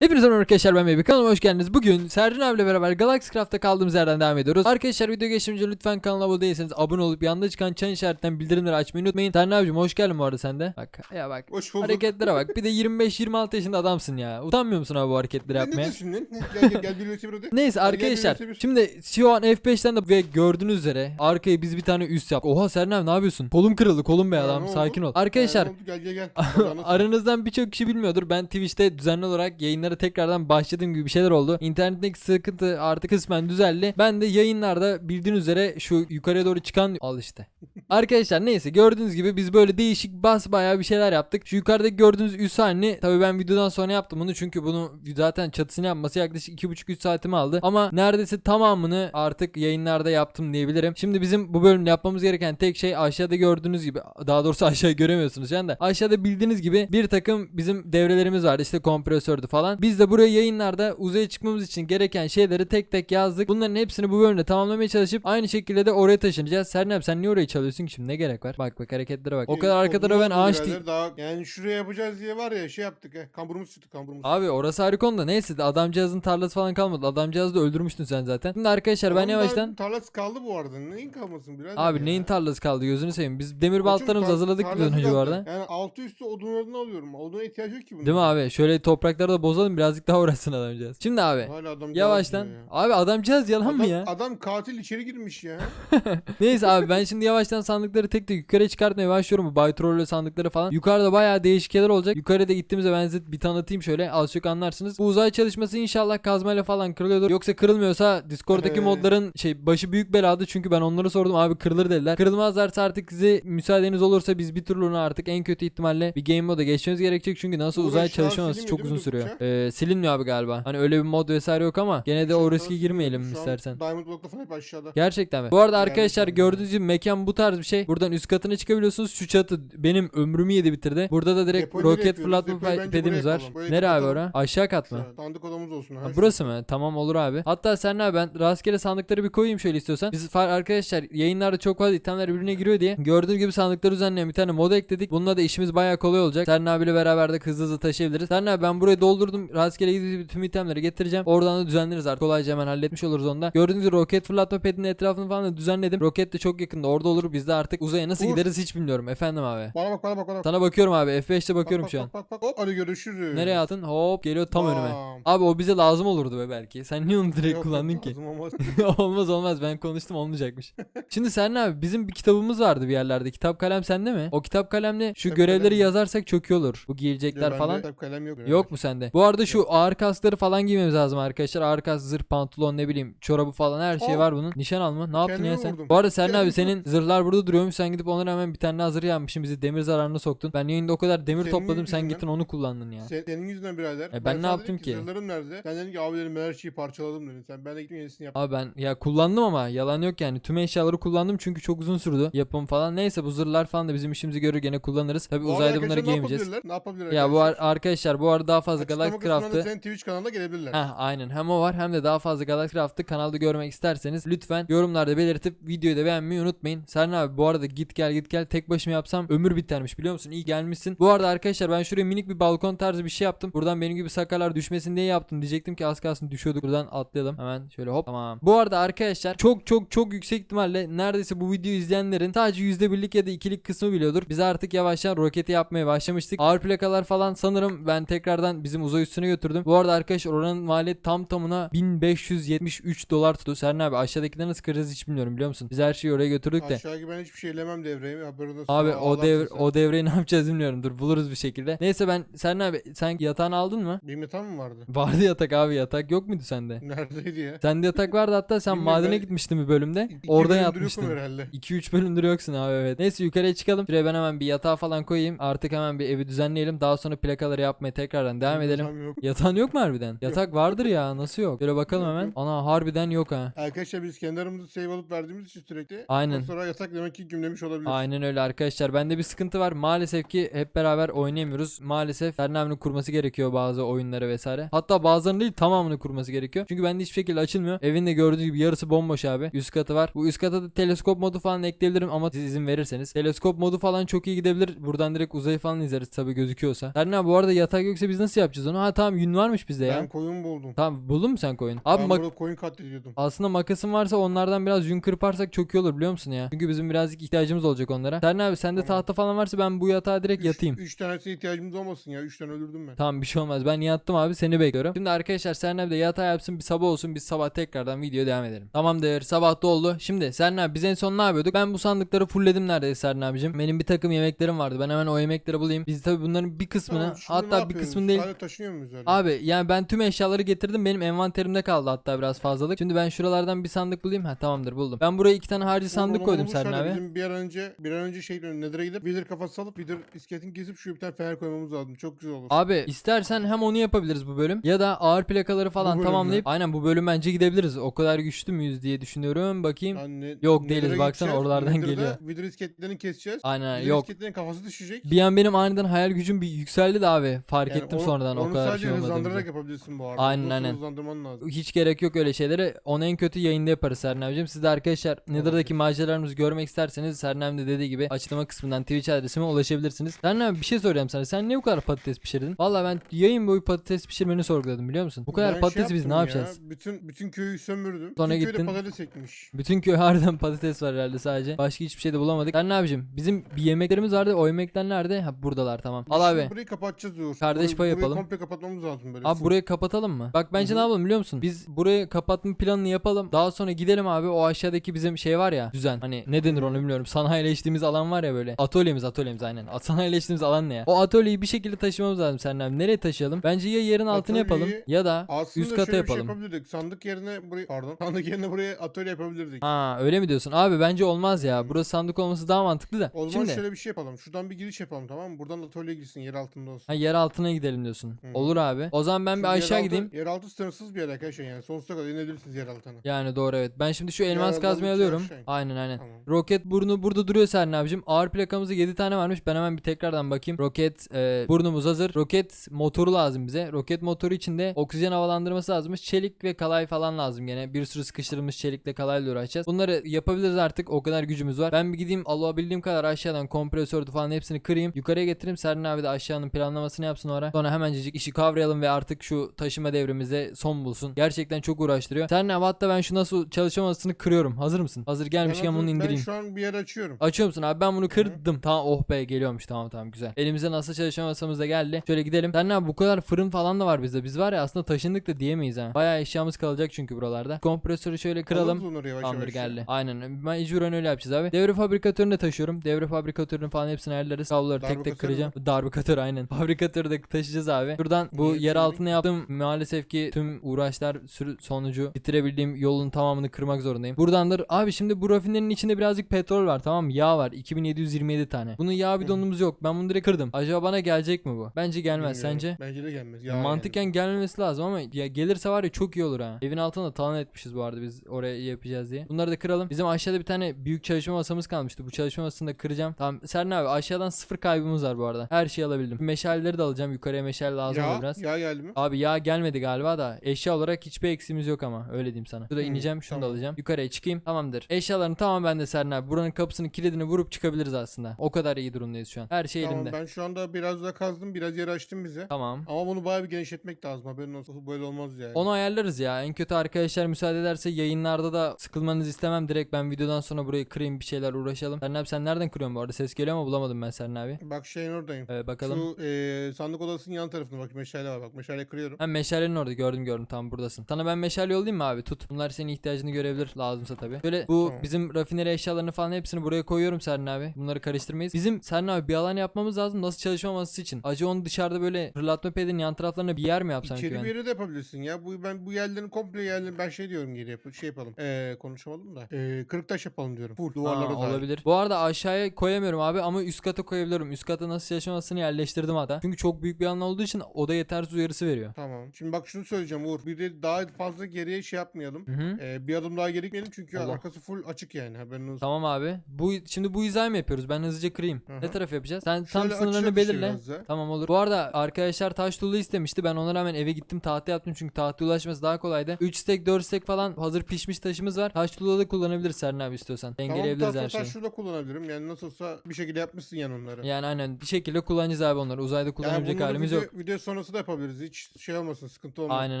Hepinize merhaba arkadaşlar ben Meyve kanalıma hoş geldiniz. Bugün Sercan abiyle beraber Galaxy Craft'ta kaldığımız yerden devam ediyoruz. Arkadaşlar video geçmeden önce lütfen kanala abone değilseniz abone olup yanında çıkan çan işaretinden bildirimleri açmayı unutmayın. Sercan abicim hoş geldin bu arada sen de. Bak ya bak. Hoş bulduk. Hareketlere bak. Bir de 25-26 yaşında adamsın ya. Utanmıyor musun abi bu hareketleri Ne yapmaya? diyorsun lan? Gel gel gel bir üretim hadi. Neyse Hadi gel, arkadaşlar bir, bir, bir. şimdi şu an F5'ten de ve gördüğünüz üzere arkaya biz bir tane üst yap. Oha Sercan abi ne yapıyorsun? Kolum kırıldı kolum be Ya, adam ne oldu? sakin ol. Arkadaşlar ne oldu? Gel gel gel. Aranızdan birçok kişi bilmiyordur. Ben Twitch'te düzenli olarak yayınlara tekrardan başladığım gibi bir şeyler oldu. İnternetteki sıkıntı artık kısmen düzeldi. Ben de yayınlarda bildiğiniz üzere şu yukarıya doğru çıkan al işte. Arkadaşlar neyse gördüğünüz gibi biz böyle değişik bas bayağı bir şeyler yaptık. Şu yukarıdaki gördüğünüz üst halini tabii ben videodan sonra yaptım bunu çünkü bunu zaten çatısını yapması yaklaşık 2,5-3 saatimi aldı. Ama neredeyse tamamını artık yayınlarda yaptım diyebilirim. Şimdi bizim bu bölümde yapmamız gereken tek şey aşağıda gördüğünüz gibi daha doğrusu aşağı göremiyorsunuz şu anda. Aşağıda bildiğiniz gibi bir takım bizim devrelerimiz vardı işte kompresördü falan. Biz de buraya yayınlarda uzaya çıkmamız için gereken şeyleri tek tek yazdık. Bunların hepsini bu bölümde tamamlamaya çalışıp aynı şekilde de oraya taşınacağız. Sernep sen niye orayı çalıyorsun ki şimdi ne gerek var? Bak bak hareketlere bak. O kadar arka tarafa ben ağaç değil. Daha, yani şuraya yapacağız diye var ya şey yaptık. He, kamburumuz çıktı kamburumuz. Abi orası harika da neyse de adamcağızın tarlası falan kalmadı. Adamcağızı da öldürmüştün sen zaten. Şimdi arkadaşlar ben Tamam, yavaştan Tarlası kaldı bu arada. Neyin kalmasın birader Abi ya? neyin tarlası kaldı gözünü seveyim. Biz demir Koçum, baltalarımızı hazırladık bizden önce bu arada. Yani altı üstü odunlarını alıyorum. Oduna ihtiyaç yok ki bunun. Değil mi abi? Şöyle toprakları da bozalım birazcık daha uğraşsın adamcağız. Şimdi abi Hala adam yavaştan. ya. Abi adamcağız yalan mı Adam, ya? adam katil içeri girmiş ya. Neyse abi ben şimdi yavaştan sandıkları tek tek yukarı çıkartmaya başlıyorum. Bu Bay Troll'le sandıkları falan. Yukarıda bayağı değişik şeyler olacak. Yukarıda gittiğimizde ben size bir tanıtayım şöyle. Az çok anlarsınız. Bu uzay çalışması inşallah kazmayla falan kırılıyordur. Yoksa kırılmıyorsa Discord'daki Ee. modların şey başı büyük beladı. Çünkü ben onlara sordum abi kırılır dediler. Kırılmazlarsa artık size müsaadeniz olursa biz bir turluğuna artık en kötü ihtimalle bir game moda geçmemiz gerekecek. Çünkü nasıl uzay uğraşlar çalışması çok değil mi uzun sürüyor. Durdukça? Ee, silinmiyor abi galiba. Hani öyle bir mod vesaire yok ama gene de o riske girmeyelim Şu an istersen. Diamond Block'ta falan hep aşağıda. Gerçekten mi? Bu arada Yani arkadaşlar gördüğünüz gibi mekan bu tarz bir şey. Buradan üst katına çıkabiliyorsunuz. Şu çatı benim ömrümü yedi bitirdi. Burada da direkt Depoyu nereye roket yapıyoruz? fırlatma Depoyu bence pedimiz buraya var. yapalım. Burayı Nere abi kapatalım. ora? Aşağı kat mı? Sandık odamız olsun. Ha, ha, burası mı? Tamam olur abi. Hatta sen ne ben rastgele sandıkları bir koyayım şöyle istiyorsan. Biz far- arkadaşlar yayınlarda çok fazla itemler birbirine giriyor diye gördüğünüz gibi sandıkları düzenleyen bir tane mod ekledik. Bununla da işimiz bayağı kolay olacak. Sen abiyle beraber de hızlı hızlı taşıyabiliriz. Sen abi ben burayı doldurdum. Rastgele gidip tüm itemleri getireceğim. Oradan da düzenleriz artık. Kolayca hemen halletmiş oluruz onda. Gördüğünüz gibi roket fırlatma pedinin etrafını falan da düzenledim. Roket de çok yakında. Orada olur. Biz de artık uzaya nasıl Uğur. gideriz hiç bilmiyorum. Efendim abi. Bana bak bana bak bana bak. Sana bakıyorum abi. F5'te Bak, bakıyorum bak, şu an. Bak bak bak. Hop hadi görüşürüz. Nereye attın? Hop geliyor tam önüme. Bam. Abi o bize lazım olurdu be belki. Sen niye onu direkt Yok, kullandın ki? olmaz. olmaz olmaz ben konuştum olmayacakmış. Şimdi sen ne abi bizim bir kitabımız vardı bir yerlerde. Kitap kalem sende mi? O kitap kalemle şu Kitap görevleri kalem. yazarsak çok iyi olur. Bu giyilecekler falan. kitap kalem yok. Yok mu sende? Bu arada şu ağır kaskları falan giymemiz lazım arkadaşlar. Ağır kask, zırh, pantolon ne bileyim çorabı falan her şey Aa. var bunun. Nişan alma. Ne yaptın Kendime ya sen? vurdum. Bu arada sen abi senin zırhlar burada duruyormuş. Sen gidip onlara hemen bir tane daha zırh yapmışsın. Bizi demir zararına soktun. Ben yayında o kadar demir Senin topladım. Sen yüzünden. gittin onu kullandın ya. Sen, senin yüzünden birader. E ben ne sana yaptım ki? Zırhlarım nerede? Sen dedin ki abi dedim ben her şeyi parçaladım dedin. Sen ben de gittim yenisini yaptım. Abi ben ya kullandım ama yalan yok yani. Tüm eşyaları kullandım çünkü çok uzun sürdü yapım falan. Neyse bu zırhlar falan da bizim işimizi görür gene kullanırız. Tabi Bu arada uzayda bunları arkadaşlar ne giyemeyeceğiz. yapabilirler? Ne yapabilirler? Ya bu ar- arkadaşlar? arkadaşlar bu arada daha fazla Açıklama Galaxy kısmına da Craft'ı Senin Twitch kanalına gelebilirler. Heh aynen hem o var hem de daha fazla Galaxy Craft'ı kanalda görmek isterseniz lütfen yorumlarda belirtip videoyu da beğenmeyi unutmayın. Serhan abi bu arada git gel git gel tek başıma yapsam ömür bitermiş biliyor musun? İyi gelmişsin. Bu arada arkadaşlar ben şuraya minik bir balkon tarzı bir şey yaptım. Buradan benim gibi sakarlar düşmesin diye yaptım. Diyecektim ki az kalsın düşüyorduk. Buradan atlayalım. Hemen şöyle hop tamam. Bu arada arkadaşlar çok çok çok yüksek ihtimalle neredeyse bu videoyu izleyenlerin sadece %1'lik ya da 2'lik kısmı biliyordur. Biz artık yavaştan roketi yapmaya başlamıştık. Ağır plakalar falan sanırım ben tekrardan bizim uzay üstüne götürdüm. Bu arada arkadaşlar oranın maliyeti tam tamına 1573 dolar tuttu. Serhan abi aşağıdakileri nasıl kıracağız hiç bilmiyorum biliyor musun? Biz her şeyi oraya götürdük de. Aşağı ben hiçbir şey elemem devreye. Haberin. Abi o ağlarsın dev sen. o devreyi ne yapacağız bilmiyorum. Dur buluruz bir şekilde. Neyse ben Serhan abi sen yatağını aldın mı? Benim yatağım mı vardı? Vardı yatak abi yatak yok muydu sende? Neredeydi ya? Sende yatak vardı hatta sen Bilmiyorum, madene ben- gitmiştin bir bölümde. İki Orada bölümdür yatmıştın. herhalde. 2-3 bölümdür yoksun abi evet. Neyse yukarıya çıkalım. Şuraya ben hemen bir yatağı falan koyayım. Artık hemen bir evi düzenleyelim. Daha sonra plakaları yapmaya tekrardan devam edelim. Yatağım yok. Yatağın yok mu harbiden? Yatak vardır ya nasıl yok? Şöyle bakalım hemen. Ana harbiden yok ha. Arkadaşlar biz kendi aramızda save alıp verdiğimiz için sürekli. Aynen. Sonra yatak demek ki gümlemiş olabilir. Aynen öyle arkadaşlar. Bende bir sıkıntı var. Maalesef ki hep beraber oynayamıyoruz. Maalesef Serhan abinin kurması gerekiyor bazı oyunları vesaire. Hatta bazılarının değil tamamını kurması gerekiyor. Çünkü bende hiçbir şekilde açılmıyor. Evin de gördüğü gibi yarısı bomboş abi. Üst katı var. Bu üst kata da teleskop modu falan ekleyebilirim ama siz izin verirseniz. Teleskop modu falan çok iyi gidebilir. Buradan direkt uzayı falan izleriz tabii gözüküyorsa. Serna bu arada yatak yoksa biz nasıl yapacağız onu? Ha tamam yün varmış bizde ya. Ben koyun buldum. Tamam buldun mu sen koyun? Abi ben mak- burada koyun katlediyordum. aslında makasın varsa onlardan biraz yün kırparsak çok iyi olur biliyor musun ya? Çünkü bizim birazcık ihtiyacımız olacak onlara. Serna abi sende Tamam. tahta falan varsa ben bu yatağa direkt Üç- yatayım. Üç tanesine ihtiyacımız olmasın ya. Üç tane öldürdüm ben. Tamam bir şey olmaz. Ben yattım abi seni bekliyorum. Şimdi arkadaşlar Serna abi de yatağı yapsın bir sabah olsun biz sabah tekrardan video devam edelim. Tamamdır sabah da oldu. Şimdi Serna abi biz en son ne yapıyorduk? Ben bu sandıkları fullledim neredeyse Serna abicim. Benim bir takım yemeklerim vardı. Ben hemen o yemekleri bulayım. Biz tabii bunların bir kısmını Tamam, şimdi ne hatta bir yapıyoruz? kısmını değil. Sadece taşınıyor öyle? Abi yani ben tüm eşyaları getirdim. Benim envanterimde kaldı hatta biraz fazlalık. Şimdi ben şuralardan bir sandık bulayım. Ha tamamdır buldum. Ben buraya iki tane harcı sandık koydum Serna şöyle abi. Bizim bir an önce bir an önce şey Nether'a gidip Wither kafası alıp Wither iskeletini kesip şu bir tane fener koymamız lazım. Çok güzel olur. Abi istersen hem onu yapabiliriz bu bölüm ya da ağır plakaları falan tamamlayıp aynen bu bölüm bence gidebiliriz. O kadar güçlü müyüz diye düşünüyorum. Bakayım. Yani Yok değiliz, baksana oralardan Nether'da geliyor. Wither iskeletlerini keseceğiz. Aynen Wither yok. iskeletlerin kafası düşecek. Bir an benim aniden hayal gücüm bir yükseldi de abi. Fark Yani ettim onu- sonradan o onu kadar sadece şey hızlandırarak yapabilirsin bu arada. Aynen, aynen. Hızlandırman lazım. Hiç gerek yok öyle şeylere. Onu en kötü yayında yaparız abicim. Siz de arkadaşlar Nether'daki maceralarımızı görmek isterseniz Serna abim de dediği gibi açıklama kısmından Twitch adresime ulaşabilirsiniz. Serna abi bir şey soracağım sana. Sen niye bu kadar patates pişirdin? Valla ben yayın boyu patates pişirmeni sorguladım biliyor musun? Bu kadar Ben şey patatesi biz ne yaptım yapacağız? Ya, bütün bütün köyü sömürdüm. Sonra bütün köyde gittin. patates ekmiş. Bütün köy harbiden patates var herhalde sadece. Başka hiçbir şey de bulamadık. Serna abicim bizim bir yemeklerimiz vardı. O yemekler nerede? Ha buradalar tamam. Al abi. Burayı kapatacağız diyor. Kardeş pay yapalım. komple kapatmamız lazım böyle. Abi burayı kapatalım mı? Bak bence Hı ne yapalım biliyor musun? Biz burayı kapatma planını yapalım. Daha sonra gidelim abi o aşağıdaki bizim şey var ya düzen. Hani ne denir onu bilmiyorum. Sanayileştiğimiz alan var ya böyle. Atölyemiz atölyemiz aynen. Sanayileştiğimiz alan ne ya? O atölyeyi bir şekilde taşımamız lazım abi. Nereye taşıyalım? Bence ya yerin altına yapalım Atölyeyi- ya da Aslında üst kata şöyle bir şey yapalım. yapabilirdik. Sandık yerine buraya pardon. Sandık yerine buraya atölye yapabilirdik. Ha öyle mi diyorsun? Abi bence olmaz ya. Burası sandık olması daha mantıklı da. O zaman Şimdi şöyle bir şey yapalım. Şuradan bir giriş yapalım tamam mı? Buradan atölye girsin yer altında olsun. ha, yer altına gidelim diyorsun. Hı. Olur abi. O zaman ben bir Çünkü aşağı yeraltı- gideyim. Yeraltı sınırsız bir yer arkadaşlar yani. Sonsuza kadar inebilirsiniz yer altına. Yani doğru evet. Ben şimdi şu elmas Yeraltı kazmayı alıyorum. Aynen aynen. Tamam. Roket burnu burada duruyor Serna abicim. Ağır plakamızda 7 tane varmış. Ben hemen bir tekrardan bakayım. Roket e, burnumuz hazır. Roket motoru lazım bize. Roket motoru içinde oksijen havalandırması lazımmış. Çelik ve kalay falan lazım gene. Bir sürü sıkıştırılmış çelikle kalayla uğraşacağız. Bunları yapabiliriz artık. O kadar gücümüz var. Ben bir gideyim alabildiğim kadar aşağıdan kompresördü falan hepsini kırayım. Yukarıya getireyim. Serna abi de aşağının planlamasını yapsın o ara. Sonra hemencecik işi kavrayalım ve artık şu taşıma devrimizde son bulsun. Gerçekten çok uğraştırıyor. Abi hatta ben şu nasıl çalışamasını kırıyorum. Hazır mısın? Hazır gelmişken Ben, bunu ben indireyim. şu an bir yer açıyorum. Açıyor musun abi ben bunu kırdım. Tamam oh be geliyormuş tamam tamam güzel. Elimize nasıl çalışma masamız da geldi. Şöyle gidelim. Sen abi bu kadar fırın falan da var bizde. Biz var ya aslında taşındık da diyemeyiz ha. Bayağı eşyamız kalacak çünkü buralarda. Kompresörü şöyle kıralım. Yavaş Tamamdır yavaş. geldi. Aynen. Mecburen öyle yapacağız abi. Devre fabrikatörünü de taşıyorum. Devre fabrikatörünün falan hepsini ayarlarız. Kabloları tek tek kıracağım. Darbukatör aynen. Fabrikatörü de taşıyacağız abi. Buradan bu Niye yer altına yaptığım maalesef ki tüm uğraşlar sonucu bitirebildiğim yolun tamamını kırmak zorundayım. Buradandır. Abi şimdi bu rafinerin içinde birazcık petrol var tamam mı? Yağ var. 2727 tane. Bunun yağ bidonumuz yok. Ben bunu direkt kırdım. Acaba bana gelecek mi bu? Bence gelmez. Bilmiyorum. Sence? Bence de gelmez. Ya Mantıken gelmemesi lazım ama ya gelirse var ya çok iyi olur ha. Evin altına talan etmişiz bu arada biz oraya yapacağız diye. Bunları da kıralım. Bizim aşağıda bir tane büyük çalışma masamız kalmıştı. Bu çalışma masasını da kıracağım. Tamam Serna abi aşağıdan sıfır kaybımız var bu arada. Her şeyi alabildim. Meşaleleri de alacağım. Yukarıya meşale lazım olur Ya, biraz. ya geldi mi? Abi yağ gelmedi galiba da eşya olarak hiçbir eksiğimiz yok ama öyle diyeyim sana. Şurada Hı, ineceğim şunu da tamam. alacağım. Yukarıya çıkayım tamamdır. Eşyaların tamam bende Serna abi. Buranın kapısının kilidini vurup çıkabiliriz aslında. O kadar iyi durumdayız şu an. Her şey Tamam elimde. ben şu anda biraz da kazdım. Biraz yer açtım bize. Tamam. Ama bunu bayağı bir genişletmek lazım. Haberin olsun. Böyle olmaz yani. Onu ayarlarız ya. En kötü arkadaşlar müsaade ederse yayınlarda da sıkılmanızı istemem. Direkt ben videodan sonra burayı kırayım bir şeyler uğraşalım. Serna abi sen nereden kırıyorsun bu arada? Ses geliyor ama bulamadım ben Serna abi. Bak şeyin oradayım. Ee, bakalım. Şu eee, sandık odasının yan tarafında bak meşale var bak meşale kırıyorum. Ha meşalenin orada gördüm gördüm tamam buradasın. Sana ben meşale yollayayım mı abi? Tut. Bunlar senin ihtiyacını görebilir lazımsa tabii. Böyle bu Tamam. bizim rafineri eşyalarını falan hepsini buraya koyuyorum Serna abi. Bunları karıştırmayız. Bizim Serna abi bir alan yapmamız lazım nasıl çalışmaması için. Acı onu dışarıda böyle fırlatma pedinin yan taraflarına bir yer mi yapsam ki İçeri ben? bir yere de yapabilirsin ya. Bu ben bu yerlerin komple yerlerin ben şey diyorum geri yap şey yapalım. Eee konuşamadım da. Eee kırık taş yapalım diyorum. Full Aa, duvarlara dahil. olabilir. Bu arada aşağıya koyamıyorum abi ama üst kata koyabiliyorum. Üst kata nasıl yaşamasını yerleştirdim hatta. Çünkü çok büyük bir alan olduğu için oda yetersiz uyarısı veriyor. Tamam. Şimdi bak şunu söyleyeceğim Uğur. Bir de daha fazla geriye şey yapmayalım. Hı hı. Eee, bir adım daha geri gitmeyelim çünkü Allah. arkası full açık yani haberin olsun. Tamam abi. Bu şimdi bu hizayı mı yapıyoruz? Ben hızlıca kırayım. Hı hı. Ne taraf yapacağız? Sen tam Şöyle sınırlarını belirle. biraz da. Tamam olur. Bu arada arkadaşlar taş tuğla istemişti. Ben ona rağmen eve gittim tahta yaptım çünkü tahtaya ulaşması daha kolaydı. 3 stek 4 stek falan hazır pişmiş taşımız var. Taş tuğla da kullanabiliriz Serna abi istiyorsan. Dengeleyebiliriz tamam her şeyi. taş şurada kullanabilirim. Yani nasılsa bir şekilde yapmışsın yani onları. Yani aynen bir şekilde kullanacağız abi onları. Uzayda kullanabilecek bunları halimiz video, yok. video sonrası da yapabiliriz. Hiç şey olmasın, sıkıntı olmasın. Aynen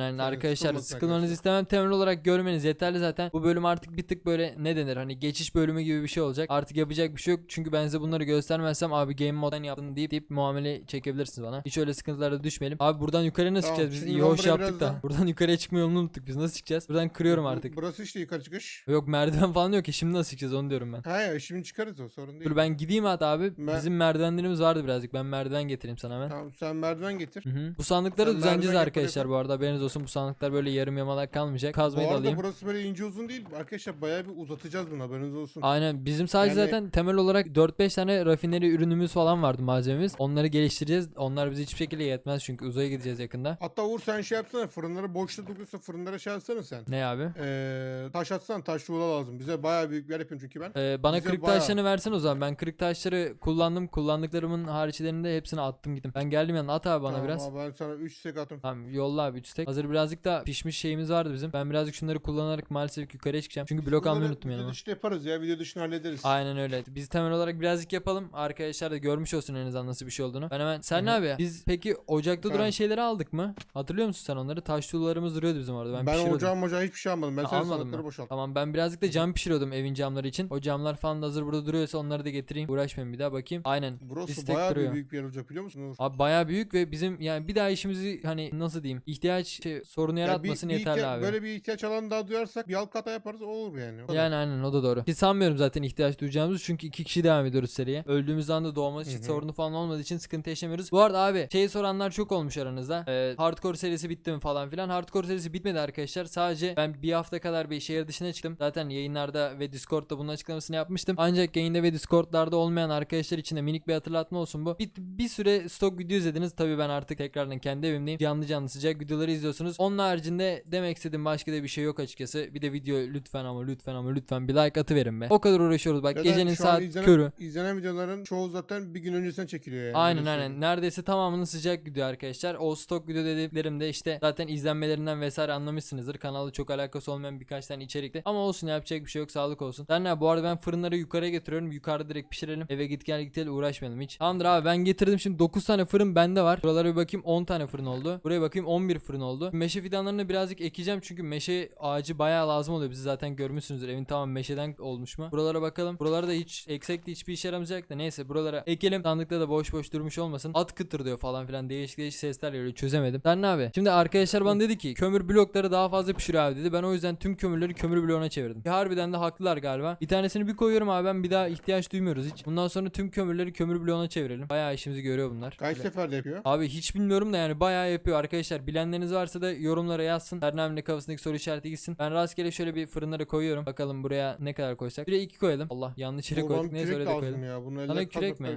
aynen Sıkı- arkadaşlar sıkılmanızı arkadaşlar. istemem temel olarak görmeniz yeterli zaten. Bu bölüm artık bir tık böyle ne denir hani geçiş bölümü gibi bir şey olacak. Artık yapacak bir şey yok çünkü ben size bunları göstermezsem abi game moddan yaptın deyip, deyip muamele çekebilirsiniz bana. Hiç öyle sıkıntılara düşmeyelim. Abi buradan yukarı nasıl Tamam, çıkacağız biz şimdi iyi ben hoş buraya yaptık biraz da. daha- Buradan yukarıya çıkma yolunu unuttuk biz nasıl çıkacağız? Buradan kırıyorum artık. Burası işte yukarı çıkış. Yok merdiven falan yok ki şimdi nasıl çıkacağız onu diyorum ben. Ha ya şimdi çıkarız o sorun değil. Dur ben gideyim hatta abi. Ben- Bizim merdivenlerimiz vardı birazcık. Ben merdiven getireyim sana hemen. Tamam sen merdiven getir. Hı hı. Bu sandıkları Sen düzenleyeceğiz merdiven yap, arkadaşlar bu arada haberiniz olsun. Bu sandıklar böyle yarım yamalak kalmayacak. Bu Kazmayı da arada alayım. burası böyle ince uzun değil. Arkadaşlar bayağı bir uzatacağız bunu haberiniz olsun. Aynen bizim sadece Yani- zaten temel olarak 4-5 tane rafineri ürünümüz falan vardı malzememiz. Onları geliştireceğiz. Onlar bize hiçbir şekilde yetmez çünkü uzaya gideceğiz yakında. Hatta Uğur sen şey yapsana fırınları boşta duruyorsa fırınlara şey atsana sen. Ne abi? Ee, taş atsan taş tuğla lazım. Bize bayağı büyük bir yer yapıyorum çünkü ben. Ee, bana Bize kırık bayağı- taşlarını versen o zaman. Ben kırık taşları kullandım. Kullandıklarımın hariçlerini de hepsini attım gittim. Ben geldim yanına at abi bana Tamam, biraz. abi Ben sana 3 sek attım. Tamam yolla abi 3 stek. Hazır birazcık da pişmiş şeyimiz vardı bizim. Ben birazcık şunları kullanarak maalesef yukarıya çıkacağım. Çünkü blok almayı unuttum Video yanıma. dışında yaparız ya video dışında hallederiz. Aynen öyle. Biz temel olarak birazcık yapalım. Arkadaşlar da görmüş olsun en azından nasıl bir şey olduğunu. Ben hemen sen ne abi? Biz peki ocakta duran şeyleri aldık mı? Hatırlıyor musun sen onları? Taş tuğlarımız duruyordu bizim orada. Ben, Ben, ocağım ocağı hiçbir şey almadım. Ben Ha, almadın sandıkları boşalttım. Tamam ben birazcık da cam pişiriyordum evin camları için. O camlar falan da hazır burada duruyorsa onları da getireyim. Uğraşmayayım bir daha bakayım. Aynen. Burası bayağı duruyor. büyük bir yer olacak biliyor musun? Abi bayağı büyük ve bizim yani bir daha işimizi hani nasıl diyeyim ihtiyaç şey, sorunu Ya bir- yaratmasın bir yeterli ihtiya- abi. Böyle bir ihtiyaç alanı daha duyarsak bir alt kata yaparız o olur yani. O kadar. Yani aynen o da doğru. Ki sanmıyorum zaten ihtiyaç duyacağımızı çünkü iki kişi devam ediyoruz seriye. Öldüğümüz anda doğması için Hı hı. sorunu falan olmadığı için sıkıntı yaşamıyoruz. Bu arada abi şeyi soranlar çok olmuş aranızda. Ee, hardcore serisi bitti mi falan filan. Hardcore serisi bitmedi arkadaşlar. Sadece ben bir hafta kadar bir şehir dışına çıktım. Zaten yayınlarda ve Discord'da bunun açıklamasını yapmıştım. Ancak yayında ve Discord'larda olmayan arkadaşlar için de minik bir hatırlatma olsun bu. Bir, bir süre stok video izlediniz. Tabii ben artık tekrardan kendi evimdeyim. Canlı canlı sıcak videoları izliyorsunuz. Onun haricinde demek istediğim başka da bir şey yok açıkçası. Bir de video lütfen ama lütfen ama lütfen bir like atıverin be. O kadar uğraşıyoruz bak Zaten gecenin saat izlenen- körü. İzlenen videoların çoğu zaten bir gün öncesinden çekiliyor yani. Aynen öyle aynen. Neredeyse tamamını sıcak gidiyor arkadaşlar. O stok video dediklerimde işte zaten izlenmelerinden vesaire anlamışsınızdır. Kanalda çok alakası olmayan birkaç tane içerikte. Ama olsun yapacak bir şey yok. Sağlık olsun. Ne? Bu arada ben fırınları yukarıya getiriyorum. Yukarıda direkt pişirelim. Eve git gel git gel uğraşmayalım hiç. Tamamdır abi ben getirdim şimdi 9 tane fırın bende var. Buralara bir bakayım 10 tane fırın oldu. Buraya bakayım 11 fırın oldu. Meşe fidanlarını birazcık ekeceğim çünkü meşe ağacı bayağı lazım oluyor. Bizi zaten görmüşsünüzdür. Evin tamam meşeden olmuş mu? Buralara bakalım. Buralara da hiç eksek de hiçbir işe yaramayacak da neyse buralara ekelim. Sandıkta da boş boş durmuş olmasın. At kıtır diyor falan filan değişik değişik sesler geliyor çözemedim. Sen ne abi? Şimdi arkadaşlar bana dedi ki kömür blokları daha fazla pişiriyor abi dedi. Ben o yüzden tüm kömürleri kömür bloğuna çevirdim. Ki harbiden de haklılar galiba. Bir tanesini bir koyuyorum abi ben bir daha ihtiyaç duymuyoruz hiç. Bundan sonra tüm kömürleri kömür bloğuna çevirelim. Bayağı işimizi görüyor bunlar. Kaç seferde yapıyor? Abi hiç bilmiyorum da yani bayağı yapıyor arkadaşlar. Bilenleriniz varsa da yorumlara yazsın. Her kafasındaki soru işareti gitsin. Ben rastgele şöyle bir fırınlara koyuyorum. Bakalım buraya ne kadar koysak. Buraya iki koyalım. Allah yanlış yere koyduk. Neyse öyle de koyalım. ya. Bunu Sana kürek mi?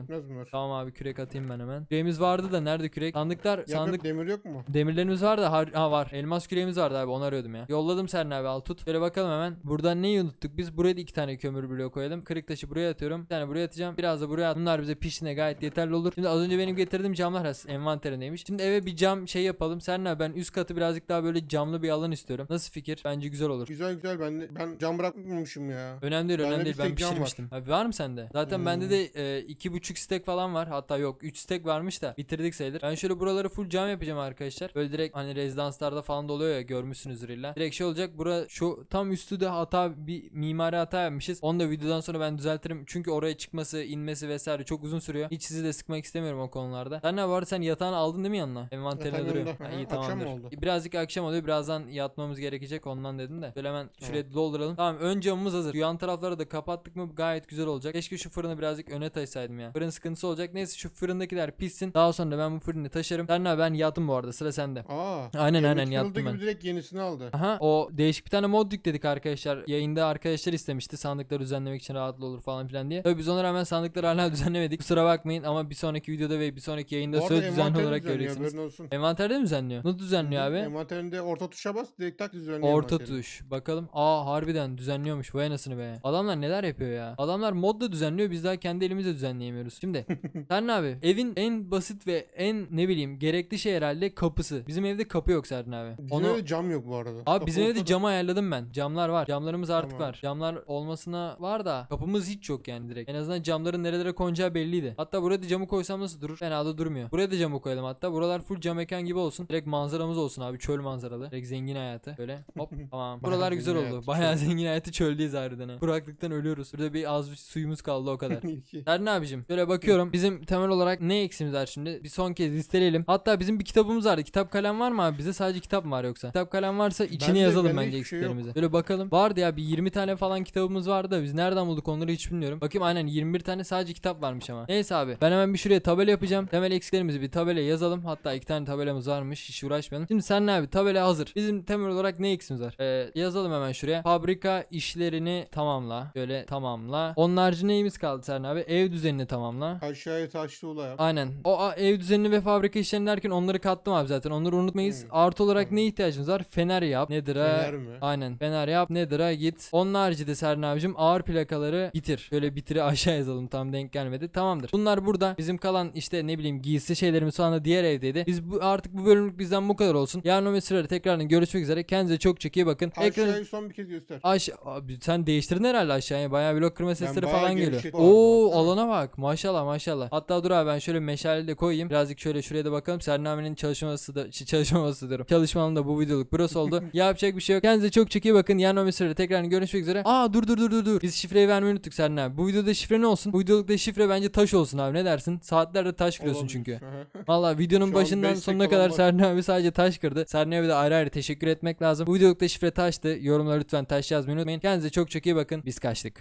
Tamam abi kürek atayım ben hemen. Küreğimiz vardı da nerede kürek? Sandıklar sandık demir yok mu? Demirlerimiz var da ha var. Elmas küreğimiz vardı abi onu arıyordum ya. Yolladım Serna abi al tut. Şöyle bakalım hemen. Buradan neyi unuttuk? Biz buraya da iki tane kömür bloğu koyalım. Kırık taşı buraya atıyorum. Bir tane buraya atacağım. Biraz da buraya at. Bunlar bize piştiğine gayet yeterli olur. Şimdi az önce benim getirdiğim camlar has envanterindeymiş. Şimdi eve bir cam şey yapalım. Serna ben üst katı birazcık daha böyle camlı bir alan istiyorum. Nasıl fikir? Bence güzel olur. Güzel güzel ben ben cam bırakmamışım ya. Önemli değil, Bende önemli bir değil. Ben cam var. pişirmiştim. Abi var mı sende? Zaten Hmm. bende de e, iki buçuk stek falan var. Hatta yok, 3 stek varmış da bitirdik sayılır. Ben şöyle buraları full cam yapacağım arkadaşlar. Böyle direkt hani rezidanslarda falan da oluyor ya görmüşsünüzdür illa. Direkt şey olacak. Bura şu tam üstü de hata bir mimari hata yapmışız. Onu da videodan sonra ben düzeltirim. Çünkü oraya çıkması, inmesi vesaire çok uzun sürüyor. Hiç sizi de sıkmak istemiyorum o konularda. Sen ne var? Sen yatağını aldın değil mi yanına? Envanterine Yatağım duruyor. yanında. Ha, Aha, iyi akşam tamamdır. oldu? Birazcık akşam oluyor. Birazdan yatmamız gerekecek ondan dedim de. Şöyle hemen şuraya dolduralım. Tamam ön camımız hazır. Şu yan tarafları da kapattık mı gayet güzel olacak. Keşke şu fırını birazcık öne taşısaydım ya. Fırın sıkıntısı olacak. Neyse şu fırındakiler pişsin. Daha sonra ben bu fırını taşırım. Sen ne ben yattım bu arada sıra sende. Aa. Aynen, aynen, yaptım kırıldı ben. gibi direkt yenisini aldı. Aha o değişik bir tane mod yükledik arkadaşlar. Yayında arkadaşlar istemişti sandıkları düzenlemek için rahatlı olur falan filan diye. Tabii biz ona rağmen sandıkları hala düzenlemedik. Kusura bakmayın ama bir sonraki videoda ve bir sonraki yayında Bu arada söz düzenli olarak düzenliyor, göreceksiniz. haberin olsun. Envanterde mi düzenliyor? Nasıl düzenliyor abi? Envanterinde orta tuşa bas direkt tak düzenliyor Orta envanteri. tuş. Bakalım. Aa harbiden düzenliyormuş. Vay anasını be. Adamlar neler yapıyor ya. Adamlar modda düzenliyor. Biz daha kendi elimizle düzenleyemiyoruz. Şimdi sen ne abi? Evin en basit ve en ne bileyim gerekli şey herhalde kapısı. Bizim evde kapı yok Serdin abi. Bizim Onu evde cam yok bu arada. Abi Kapı bizim olsa evde da- camı ayarladım ben. Camlar var. Camlarımız artık Tamam. var. Camlar olmasına var da kapımız hiç yok yani direkt. En azından camların nerelere konacağı belliydi. Hatta buraya da camı koysam nasıl durur? Fena da durmuyor. Buraya da camı koyalım hatta. Buralar full cam mekan gibi olsun. Direkt manzaramız olsun abi. Çöl manzaralı. Direkt zengin hayatı. Böyle hop tamam. Buralar güzel oldu. Bayağı zengin hayatı çöldeyiz harbiden ha. Kuraklıktan ölüyoruz. Burada bir az suyumuz kaldı o kadar. Serdin abicim şöyle bakıyorum bizim temel olarak ne eksimiz var şimdi bir son kez listeleyelim. Hatta bizim bir kitabımız vardı. Kitap kalem var mı abi? Bize sadece kitap mı var yoksa? Kitap kalem varsa içine Bende- yazalım bence şey eksiklerimizi. Böyle bakalım. Vardı ya bir 20 tane falan kitabımız vardı da biz nereden bulduk onları hiç bilmiyorum. Bakayım aynen 21 tane sadece kitap varmış ama. Neyse abi ben hemen bir şuraya tabela yapacağım. Temel eksiklerimizi bir tabelaya yazalım. Hatta iki tane tabelamız varmış. Hiç uğraşmayalım. Şimdi sen ne abi? Tabela hazır. Bizim temel olarak ne eksimiz var? Ee, yazalım hemen şuraya. Fabrika işlerini tamamla. Şöyle tamamla. Onun harici neyimiz kaldı Serdin abi? Ev düzenini tamamla. Aşağıya taşlı ula yap. Aynen. O a- ev düzenini ve fabrika işlerini derken onları kattım abi zaten. Onları unutmayız. Hmm. Artı olarak Tamam. ne ihtiyacımız var? Fener yap. Nedir ha? Fener mi? Aynen. Fener yap. Nedir'a git. Onun harici de Serdin abicim ağır plakaları bitir. Şöyle bitiri aşağı yazalım. Tam denk gelmedi. Tamamdır. Bunlar burada. Bizim kalan işte ne bileyim giysi şeylerimiz falan da diğer evdeydi. Biz bu artık bu bölümlük bizden bu kadar olsun. Yarın o meseleleri tekrardan görüşmek üzere. Kendinize çok çok iyi bakın. Aşağıyı son bir kez göster. Aş abi sen değiştirdin herhalde aşağıya. Bayağı blok kırma sesleri bayağı falan geliyor. Oo alana bak. Maşallah maşallah. Hatta dur abi ben şöyle meşale de koyayım. Birazcık şöyle şuraya da bakalım. Sername'nin çalışması da ç- çalışmaması diyorum. Çalışmanın da bu videoluk burası oldu. Yapacak bir şey yok. Kendinize çok çok iyi bakın. Yarın o meseleleri tekrar görüşmek üzere. Aa dur dur dur dur dur. Biz şifreyi vermeyi unuttuk Serna abi. Bu videoda şifre ne olsun? Bu videolukta şifre bence taş olsun abi. Ne dersin? Saatlerce taş kırıyorsun Olabilir. çünkü. Aha. Valla videonun Şu an başından sonuna kadar. Serna abi sadece taş kırdı. Serna abi de ayrı ayrı teşekkür etmek lazım. Bu videolukta şifre taştı. Yorumlara lütfen taş yazmayı unutmayın. Kendinize çok çok iyi bakın. Biz kaçtık.